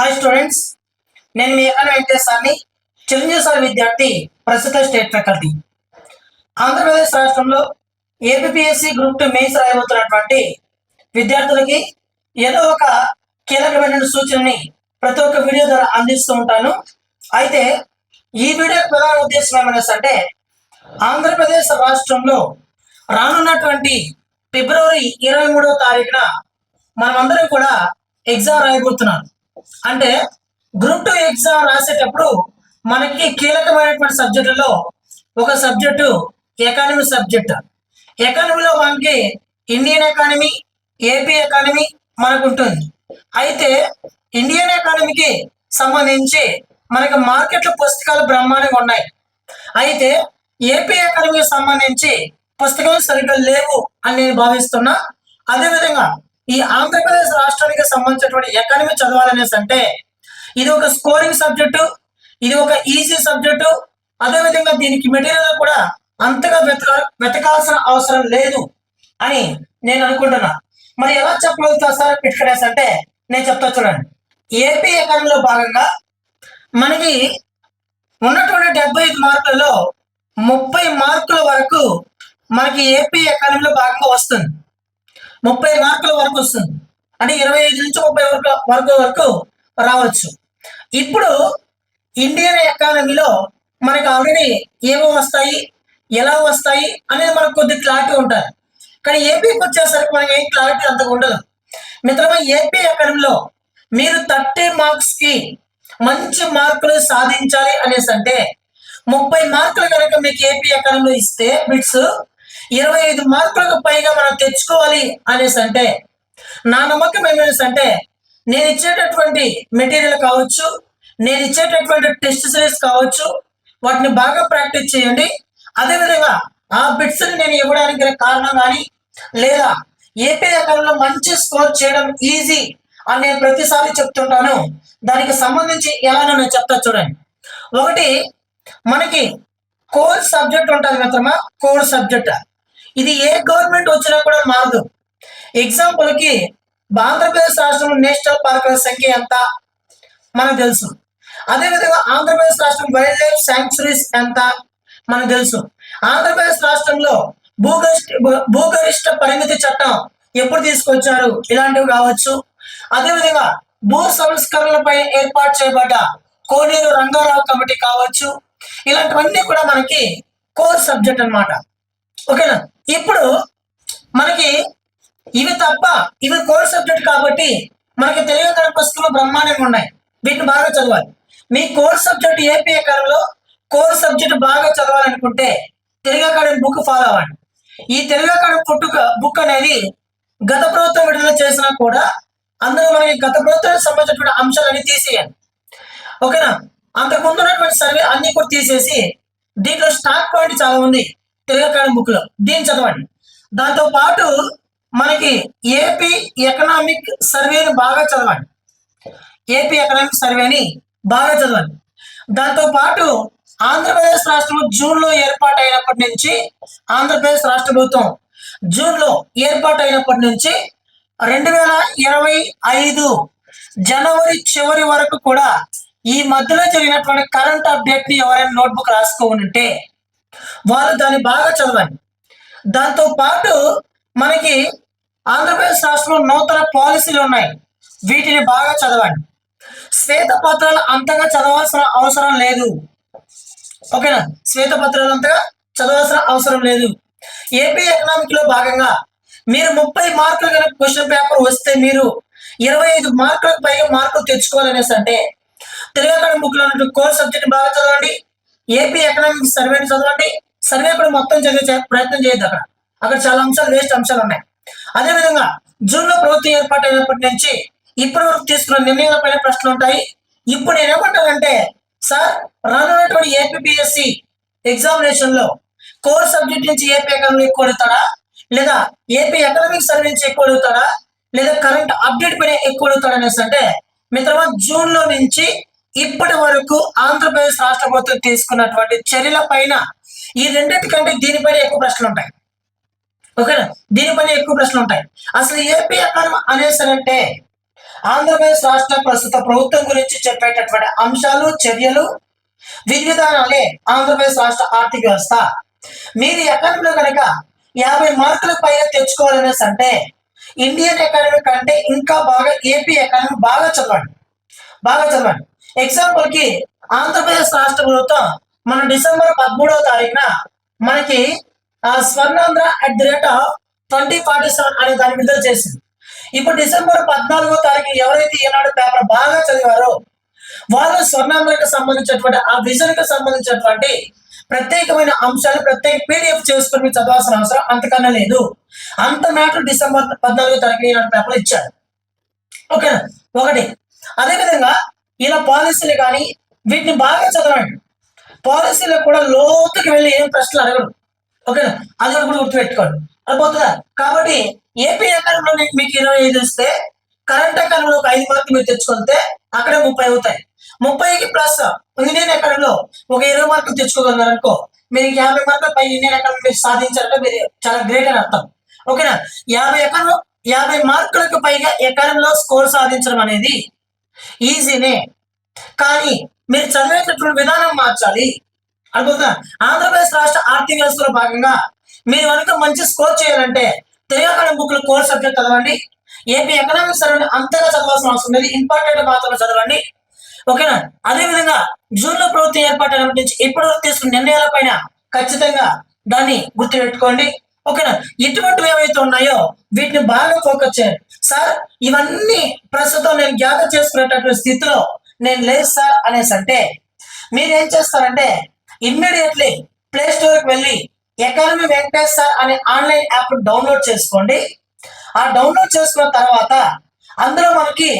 Hi students నేను మీ ఎక్కడ వెంకటేశ్వర్ని Chiranjeevi sir విద్యార్థి ప్రస్తుత స్టేట్ ఫ్యాకల్టీ. ఆంధ్రప్రదేశ్ రాష్ట్రంలో ఏపీఎస్సి గ్రూప్ టూ మెయిన్స్ రాయబోతున్నటువంటి విద్యార్థులకి ఏదో ఒక కీలకమైన సూచనని ప్రతి ఒక్క వీడియో ద్వారా అందిస్తూ ఉంటాను. అయితే ఈ వీడియో ప్రధాన ఉద్దేశం ఏమైనా అంటే ఆంధ్రప్రదేశ్ రాష్ట్రంలో రానున్నటువంటి ఫిబ్రవరి ఇరవై మూడవ తారీఖున మనమందరం కూడా ఎగ్జామ్ రాయబోతున్నాను అంటే గ్రూప్ టూ ఎగ్జామ్ రాసేటప్పుడు మనకి కీలకమైనటువంటి సబ్జెక్టులో ఒక సబ్జెక్టు ఎకానమీ సబ్జెక్ట్. ఎకానమీలో మనకి ఇండియన్ ఎకానమీ ఏపీ ఎకానమీ మనకు ఉంటుంది అయితే ఇండియన్ ఎకానమీకి సంబంధించి మనకి మార్కెట్లో పుస్తకాలు బ్రహ్మాండంగా ఉన్నాయి. అయితే ఏపీ ఎకానమీకి సంబంధించి పుస్తకాలు సరిగ్గా లేవు అని నేను భావిస్తున్నా. అదేవిధంగా ఈ ఆంధ్రప్రదేశ్ రాష్ట్రానికి సంబంధించినటువంటి ఎకానమీ చదవాలనేసి అంటే ఇది ఒక స్కోరింగ్ సబ్జెక్టు ఇది ఒక ఈజీ సబ్జెక్టు అదేవిధంగా దీనికి మెటీరియల్ కూడా అంతగా వెతక వెతకాల్సిన అవసరం లేదు అని నేను అనుకుంటున్నా. మరి ఎలా చెప్పగలుగుతా సార్ పిట్కడేస్ అంటే నేను చెప్తా చూడండి. ఏపీ ఎకానమీలో భాగంగా మనకి ఉన్నటువంటి డెబ్బై ఐదు మార్కులలో ముప్పై మార్కుల వరకు మనకి ఏపీ ఎకానమీలో భాగంగా వస్తుంది. ముప్పై మార్కుల వరకు వస్తుంది. అంటే ఇరవై ఐదు నుంచి ముప్పై వరకు వరకు వరకు రావచ్చు. ఇప్పుడు ఇండియన్ ఎకానమీలో మనకి ఆల్రెడీ ఏమో వస్తాయి ఎలా వస్తాయి అనేది మనకు కొద్ది క్లారిటీ ఉంటుంది కానీ ఏపీకి వచ్చేసరికి మనకి ఏం క్లారిటీ అంతగా ఉండదు. మిత్రమా ఏపీ ఎకానమీలో మీరు థర్టీ మార్క్స్కి మంచి మార్కులు సాధించాలి అనేసి అంటే ముప్పై మార్కులు కనుక మీకు ఏపీ ఎకానమీలో ఇస్తే బిట్స్ ఇరవై ఐదు మార్కులకు పైగా మనం తెచ్చుకోవాలి అనేసి అంటే నా నమ్మకం ఏమనేసి అంటే నేను ఇచ్చేటటువంటి మెటీరియల్ కావచ్చు నేను ఇచ్చేటటువంటి టెస్ట్ సిరీస్ కావచ్చు వాటిని బాగా ప్రాక్టీస్ చేయండి. అదేవిధంగా ఆ బిట్స్ నేను ఇవ్వడానికి గల కారణం కానీ లేదా ఏపీ ఎకానమీలో మంచి స్కోర్ చేయడం ఈజీ అని నేను ప్రతిసారి చెప్తుంటాను. దానికి సంబంధించి ఎలా నేను చెప్తా చూడండి. ఒకటి మనకి కోర్ సబ్జెక్ట్ ఉంటుంది మిత్రమా? Core subject. ఇది ఏ గవర్నమెంట్ వచ్చినా కూడా మారదు. ఎగ్జాంపుల్కి ఆంధ్రప్రదేశ్ రాష్ట్రంలో నేషనల్ పార్కుల సంఖ్య ఎంత? మనకు తెలుసు. అదేవిధంగా ఆంధ్రప్రదేశ్ రాష్ట్రం వైల్డ్ లైఫ్ శాంక్చురీస్ ఎంత? మనకు తెలుసు. ఆంధ్రప్రదేశ్ రాష్ట్రంలో భూగరిష్ట భూగరిష్ట పరిమితి చట్టం ఎప్పుడు తీసుకొచ్చారు? ఇలాంటివి కావచ్చు. అదేవిధంగా భూ సంస్కరణలపై ఏర్పాటు చేయబడ్డ కోనేరు రంగారావు కమిటీ కావచ్చు. ఇలాంటివన్నీ కూడా మనకి కోర్ సబ్జెక్ట్ అన్నమాట. ఓకేనా? ఇప్పుడు మనకి ఇవి తప్ప ఇవి కోర్ సబ్జెక్ట్ కాబట్టి మనకి తెలుగు పుస్తకంలో బ్రహ్మాండంగా ఉన్నాయి. వీటిని బాగా చదవాలి. మీ కోర్ సబ్జెక్ట్ ఏపీ కాలంలో కోర్ సబ్జెక్ట్ బాగా చదవాలనుకుంటే తెలుగు అకాడమీ బుక్ ఫాలో అవ్వండి. ఈ తెలుగు అకాడమీ పుట్టుక బుక్ అనేది గత ప్రభుత్వం విడుదల చేసినా కూడా అందులో మనకి గత ప్రభుత్వానికి సంబంధించినటువంటి అంశాలన్నీ తీసేయండి. ఓకేనా? అంతకు ముందు ఉన్నటువంటి సర్వే అన్ని కూడా తీసేసి దీంట్లో స్టాక్ పాయింట్ చాలా ఉంది. తెలుగు బుక్లో. దీన్ని చదవండి. దాంతో పాటు మనకి ఏపీ ఎకనామిక్ సర్వేని బాగా చదవండి. ఏపీ ఎకనామిక్ సర్వేని బాగా చదవండి. దాంతో పాటు ఆంధ్రప్రదేశ్ రాష్ట్రం జూన్లో ఏర్పాటు అయినప్పటి నుంచి ఆంధ్రప్రదేశ్ రాష్ట్ర ప్రభుత్వం జూన్లో ఏర్పాటు అయినప్పటి నుంచి రెండు వేల ఇరవై ఐదు జనవరి చివరి వరకు కూడా ఈ మధ్యలో జరిగినటువంటి కరెంట్ అప్డేట్ని ఎవరైనా నోట్బుక్ రాసుకోవాలంటే ఉంటే వాళ్ళు దాన్ని బాగా చదవండి. దాంతో పాటు మనకి ఆంధ్రప్రదేశ్ రాష్ట్రంలో నూతన పాలసీలు ఉన్నాయి. వీటిని బాగా చదవండి. శ్వేతపత్రాలు అంతగా చదవాల్సిన అవసరం లేదు. ఓకేనా? శ్వేత పత్రాలు అంతగా చదవాల్సిన అవసరం లేదు. ఏపీ ఎకనామిక్లో భాగంగా మీరు ముప్పై మార్కులు కనుక క్వశ్చన్ పేపర్ వస్తే మీరు ఇరవై ఐదు మార్కులకు పైగా మార్కులు తెచ్చుకోవాలనేసి అంటే తెలుగు అకాడమీ బుక్లో కోర్ సబ్జెక్ట్ బాగా చదవండి. ఏపీ ఎకనామిక్ సర్వేని చదవండి. సర్వే కూడా మొత్తం చదివే ప్రయత్నం చేయొద్దు అక్కడ. అక్కడ చాలా అంశాలు వేస్ట్ అంశాలు ఉన్నాయి. అదేవిధంగా జూన్లో ప్రభుత్వం ఏర్పాటు అయినప్పటి నుంచి ఇప్పటి వరకు తీసుకున్న నిర్ణయాలపైన ప్రశ్నలు ఉంటాయి. ఇప్పుడు నేను ఏమంటానంటే సార్ రానున్నటువంటి ఏపీఎస్సి ఎగ్జామినేషన్లో కోర్ సబ్జెక్ట్ నుంచి ఏపీ ఎకనామిక్ ఎక్కువ అడుగుతాడా? లేదా ఏపీ ఎకనామిక్ సర్వే నుంచి ఎక్కువ అడుగుతాడా? లేదా కరెంట్ అప్డేట్ పైన ఎక్కువ అడుగుతాడా అనేసి అంటే మిత్రమా జూన్లో నుంచి ఇప్పటి వరకు ఆంధ్రప్రదేశ్ రాష్ట్ర ప్రభుత్వం తీసుకున్నటువంటి చర్యల పైన ఈ రెండింటికంటే దీనిపైన ఎక్కువ ప్రశ్నలు ఉంటాయి. ఓకేనా? దీనిపైన ఎక్కువ ప్రశ్నలు ఉంటాయి. అసలు ఏపీ ఎకానమీ అనేసరంటే ఆంధ్రప్రదేశ్ రాష్ట్ర ప్రస్తుత ప్రభుత్వం గురించి చెప్పేటటువంటి అంశాలు చర్యలు విధివిధానాలే ఆంధ్రప్రదేశ్ రాష్ట్ర ఆర్థిక వ్యవస్థ. మీరు ఎకానమీలో కనుక యాభై మార్కుల పైగా తెచ్చుకోవాలనేసి అంటే ఇండియన్ ఎకానమీ కంటే ఇంకా బాగా ఏపీ ఎకానమీ బాగా చదవండి. బాగా చదవండి. ఎగ్జాంపుల్కి ఆంధ్రప్రదేశ్ రాష్ట్ర ప్రభుత్వం మన డిసెంబర్ పదమూడవ తారీఖున మనకి ఆ, Swarnandhra at the rate of twenty forty seven అనే దాన్ని విడుదల చేసింది. ఇప్పుడు డిసెంబర్ పద్నాలుగో తారీఖు ఎవరైతే ఈనాడు పేపర్ బాగా చదివారో వాళ్ళు స్వర్ణాంధ్రకు సంబంధించినటువంటి ఆ విజన్కి సంబంధించినటువంటి ప్రత్యేకమైన అంశాలు ప్రత్యేక పీడిఎఫ్ చేసుకుని మీరు చదవాల్సిన అవసరం అంతకన్నా లేదు. అంత మ్యాటర్ డిసెంబర్ పద్నాలుగో తారీఖు ఈనాడు పేపర్ ఇచ్చారు. ఓకేనా? ఒకటి. అదేవిధంగా ఇలా పాలసీలు కానీ వీటిని బాగా చదవండి. పాలసీలో కూడా లోతుకి వెళ్ళి ఏం ప్రశ్నలు అడగడు ఓకేనా? అది కూడా గుర్తుపెట్టుకోండి. అర్థమవుతుందా? కాబట్టి ఏపీ ఎకరంలో మీకు ఇరవై ఐదు ఇస్తే కరెంట్ ఎకరంలో ఒక ఐదు మార్కులు మీరు తెచ్చుకుంటే అక్కడే ముప్పై అవుతాయి. ముప్పైకి ప్లస్ ఇండియన్ ఎకరంలో ఒక ఇరవై మార్కులు తెచ్చుకోగలరు అనుకో మీరు యాభై మార్కులు పై ఇండియన్ ఎకానమీ మీరు సాధించారంటే మీరు చాలా గ్రేట్ అని అర్థం. ఓకేనా? యాభై ఎకానమీ యాభై మార్కులకు పైగా ఎకరంలో స్కోర్ సాధించడం అనేది ఈజీనే కానీ మీరు చదివేటటువంటి విధానం మార్చాలి. అనుకుంటున్నా ఆంధ్రప్రదేశ్ రాష్ట్ర ఆర్థిక వ్యవస్థలో భాగంగా మీరు కనుక మంచి స్కోర్ చేయాలంటే తెలియకడం బుక్లు కోర్ సబ్జెక్ట్ చదవండి. ఏపీ ఎకనామిక్స్ చదవండి అంతగా చదవాల్సిన అవసరం లేదు. ఇంపార్టెంట్ మాత్రమే చదవండి. ఓకేనా? అదే విధంగా జూన్లో ప్రభుత్వం ఏర్పాటు నుంచి ఇప్పటి వరకు తీసుకున్న నిర్ణయాల పైన ఖచ్చితంగా దాన్ని గుర్తుపెట్టుకోండి. ఓకేనా? ఇటువంటివి ఏవైతే ఉన్నాయో వీటిని బాగా ఫోకస్ చేయండి. సార్ ఇవన్నీ ప్రస్తుతం నేను గ్యాదర్ చేసుకునేటటువంటి స్థితిలో నేను లేదు సార్ అనేసి అంటే మీరు ఏం చేస్తారంటే ఇమ్మీడియట్లీ ప్లే స్టోర్కి వెళ్ళి ఎకానమీ వెంకటేష్ సార్ అనే ఆన్లైన్ యాప్ డౌన్లోడ్ చేసుకోండి. ఆ డౌన్లోడ్ చేసుకున్న తర్వాత అందులో మనకి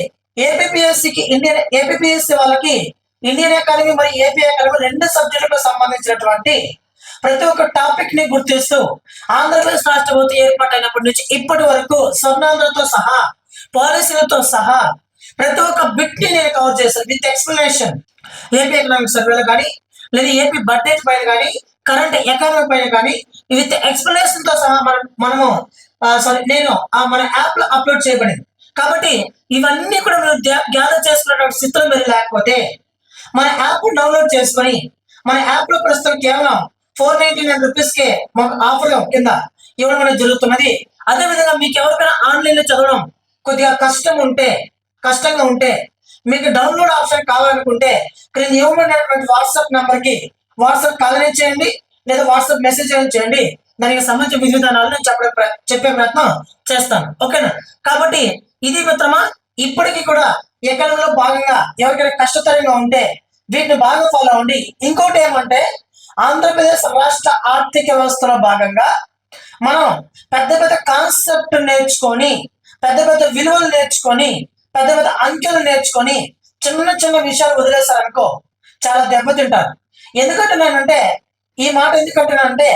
ఏపీఎస్సికి ఇండియన్ ఏపీఎస్సి వాళ్ళకి ఇండియన్ ఎకానమీ మరియు ఏపీ ఎకానమీ రెండు సబ్జెక్టులకు సంబంధించినటువంటి ప్రతి ఒక్క టాపిక్ని గుర్తిస్తూ ఆంధ్రప్రదేశ్ రాష్ట్ర ప్రభుత్వం ఏర్పాటైనప్పటి నుంచి ఇప్పటి వరకు స్వర్ణాంధ్రతో సహా పాలసీలతో సహా ప్రతి ఒక్క బిట్ని నేను కవర్ చేశాను విత్ ఎక్స్ప్లెనేషన్ ఏపీ ఎకనామిక్ సర్వేలో కానీ లేదా ఏపీ బడ్జెట్ పైన కానీ కరెంట్ ఎకానమీ పైన కానీ విత్ ఎక్స్ప్లెనేషన్తో సహా మనం మనము సారీ నేను ఆ మన యాప్లో అప్లోడ్ చేయబడింది. కాబట్టి ఇవన్నీ కూడా మీరు గ్యాదర్ చేసుకున్నటువంటి స్థితిలో మీరు లేకపోతే మన యాప్ డౌన్లోడ్ చేసుకొని మన యాప్లో ప్రస్తుతం కేవలం ఫోర్ నైన్టీ నైన్ రూపీస్ కే మాకు ఆఫర్ కింద ఇవ్వడం అనేది జరుగుతున్నది. అదే విధంగా మీకు ఎవరికైనా ఆన్లైన్లో చదవడం కొద్దిగా కష్టం ఉంటే కష్టంగా ఉంటే మీకు డౌన్లోడ్ ఆప్షన్ కావాలనుకుంటే క్రింద ఇవ్వబడినటువంటి వాట్సాప్ నంబర్కి వాట్సాప్ కాల్ చేయండి లేదా వాట్సాప్ మెసేజ్ అనేది చేయండి. దానికి సంబంధించిన విధి విధానాలు నేను చెప్పే ప్ర- చెప్పే ప్రయత్నం చేస్తాను. ఓకేనా? కాబట్టి ఇది మిత్రమా ఇప్పటికీ కూడా ఎకరంలో భాగంగా ఎవరికైనా కష్టతరంగా ఉంటే వీటిని బాగా ఫాలో అవ్వండి. ఇంకోటి ఏమంటే ఆంధ్రప్రదేశ్ రాష్ట్ర ఆర్థిక వ్యవస్థలో భాగంగా మనం పెద్ద పెద్ద కాన్సెప్ట్ నేర్చుకొని పెద్ద పెద్ద విలువలు నేర్చుకొని పెద్ద పెద్ద అంకెలు నేర్చుకొని చిన్న చిన్న విషయాలు వదిలేశారనుకో చాలా దెబ్బతింటారు. ఎందుకంటున్నానంటే ఈ మాట ఎందుకంటున్నానంటే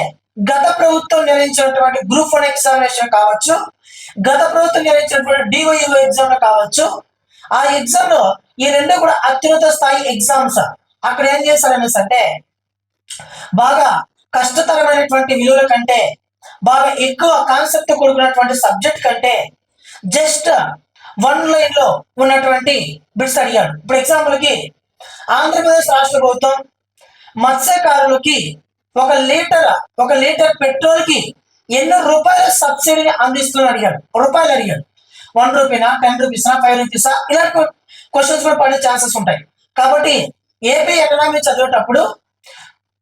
గత ప్రభుత్వం నిర్వహించినటువంటి గ్రూప్ వన్ ఎగ్జామినేషన్ కావచ్చు గత ప్రభుత్వం నిర్వహించినటువంటి డిఓఈఓ ఎగ్జామ్ కావచ్చు ఆ ఎగ్జామ్లో ఈ రెండు కూడా అత్యున్నత స్థాయి ఎగ్జామ్స్ అక్కడ ఏం చేశారనేసి అంటే బాగా కష్టతరమైనటువంటి విలువల కంటే బాగా ఎక్కువ కాన్సెప్ట్ కూడుకున్నటువంటి సబ్జెక్ట్ కంటే జస్ట్ వన్ లైన్లో ఉన్నటువంటి బిట్స్ అడిగాడు. ఇప్పుడు ఎగ్జాంపుల్కి ఆంధ్రప్రదేశ్ రాష్ట్ర ప్రభుత్వం మత్స్యకారులకి ఒక లీటర్ ఒక లీటర్ పెట్రోల్కి ఎన్నో రూపాయల సబ్సిడీని అందిస్తుందని అడిగాడు. రూపాయలు అడిగాడు. వన్ రూపీనా టెన్ రూపీసా ఫైవ్ రూపీసా ఇలాంటి క్వశ్చన్స్ కూడా పడే ఛాన్సెస్ ఉంటాయి. కాబట్టి ఏపీ ఎకనామీ చదివేటప్పుడు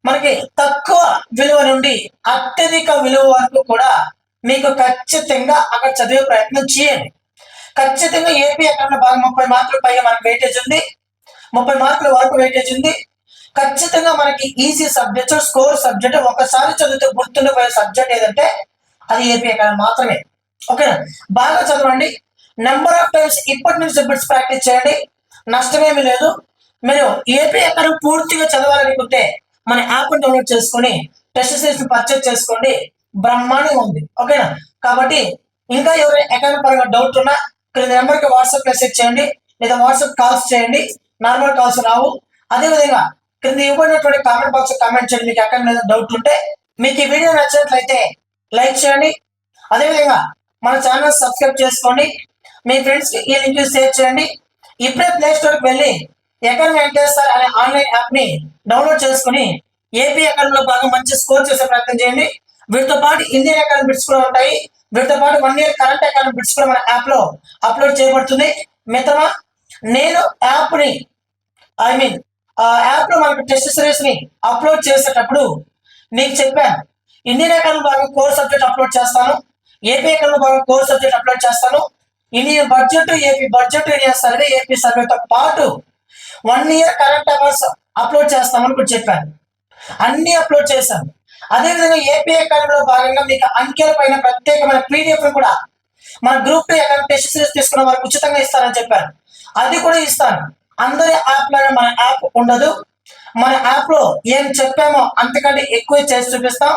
మనకి తక్కువ విలువ నుండి అత్యధిక విలువ వరకు కూడా మీకు ఖచ్చితంగా అక్కడ చదివే ప్రయత్నం చేయండి. ఖచ్చితంగా ఏపీ ఎక్కడ బాగా ముప్పై మార్కులు పైగా మనకి వెయిటేజ్ ఉంది. ముప్పై మార్కుల వరకు వెయిటేజ్ ఉంది. ఖచ్చితంగా మనకి ఈజీ సబ్జెక్ట్ స్కోర్ సబ్జెక్ట్ ఒకసారి చదివితే గుర్తుండిపోయే సబ్జెక్ట్ ఏదంటే అది ఏపీ ఎక్కడ మాత్రమే. ఓకేనా బాగా చదవండి. నెంబర్ ఆఫ్ టైమ్స్ ఇప్పటి నుంచి సబ్జెక్ట్స్ ప్రాక్టీస్ చేయండి. నష్టమేమి లేదు. మీరు ఏపీ ఎక్కడ పూర్తిగా చదవాలనుకుంటే మన యాప్ డౌన్లోడ్ చేసుకొని టెస్ట్ సిరీస్ పర్చేస్ చేసుకోండి. బ్రహ్మాండంగా ఉంది. ఓకేనా కాబట్టి ఇంకా ఎవరైనా అకౌంట్ పరంగా డౌట్ ఉన్నా ఇక్కడ నెంబర్కి వాట్సాప్ మెసేజ్ చేయండి లేదా వాట్సాప్ కాల్స్ చేయండి. నార్మల్ కాల్స్ రావు. అదేవిధంగా క్రింద ఇవ్వబడినటువంటి కామెంట్ బాక్స్ కామెంట్ చేయండి. మీకు అకౌంట్ మీద డౌట్ ఉంటే మీకు ఈ వీడియో నచ్చినట్లయితే లైక్ చేయండి. అదేవిధంగా మన ఛానల్ సబ్స్క్రైబ్ చేసుకోండి. మీ ఫ్రెండ్స్కి ఈ లింక్ షేర్ చేయండి. ఇప్పుడే ప్లే స్టోర్కి వెళ్ళి ఎకర్ వెంకటేశ్వర్ అనే ఆన్లైన్ యాప్ని డౌన్లోడ్ చేసుకుని ఏపీ అకాడమీలో బాగా మంచి స్కోర్ చేసే ప్రయత్నం చేయండి. వీటితో పాటు ఇండియన్ అకాడమీ బిట్స్ కూడా ఉంటాయి. వీటితో పాటు one year current academy bits కూడా మన యాప్లో అప్లోడ్ చేయబడుతుంది. మిత్రమా నేను యాప్ని ఐ మీన్ ఆ యాప్లో మనకు టెస్ట్ సిరీస్ని అప్లోడ్ చేసేటప్పుడు నీకు చెప్పాను. ఇండియన్ అకాడమీ బాగా కోర్ సబ్జెక్ట్ అప్లోడ్ చేస్తాను. ఏపీ అకాడమీ బాగా కోర్ సబ్జెక్ట్ అప్లోడ్ చేస్తాను. Indian budget AP budget area survey AP సర్వేతో పాటు one year current affairs upload చేస్తామని కూడా చెప్పాను. అన్ని అప్లోడ్ చేశాను. అదేవిధంగా ఏపీ అకాడమీలో భాగంగా మీకు అంకెల పైన ప్రత్యేకమైన పీడిఎఫ్ కూడా మన గ్రూప్ టూ టెస్ట్ సిరీస్ తీసుకున్న వారికి ఉచితంగా ఇస్తానని చెప్పాను. అది కూడా ఇస్తాను. అందరి యాప్లోనే మన యాప్ ఉండదు. మన యాప్లో ఏం చెప్పామో అంతకంటే ఎక్కువ చేసి చూపిస్తాం.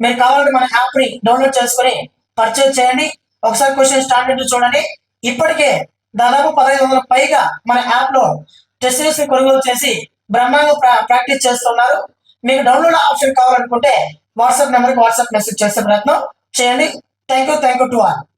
మీరు కావాలంటే మన యాప్ని డౌన్లోడ్ చేసుకొని పర్చేజ్ చేయండి. ఒకసారి క్వశ్చన్ స్టాండర్డ్ చూడండి. ఇప్పటికే దాదాపు పదహైదు వందల పైగా మన యాప్లో టెస్ట్ని కొనుగోలు చేసి బ్రహ్మాండంగా ప్రా- ప్రాక్టీస్ చేస్తున్నారు. మీకు డౌన్లోడ్ ఆప్షన్ కావాలనుకుంటే వాట్సాప్ నెంబర్కి వాట్సాప్ మెసేజ్ చేసే ప్రయత్నం చేయండి. Thank you thank you to all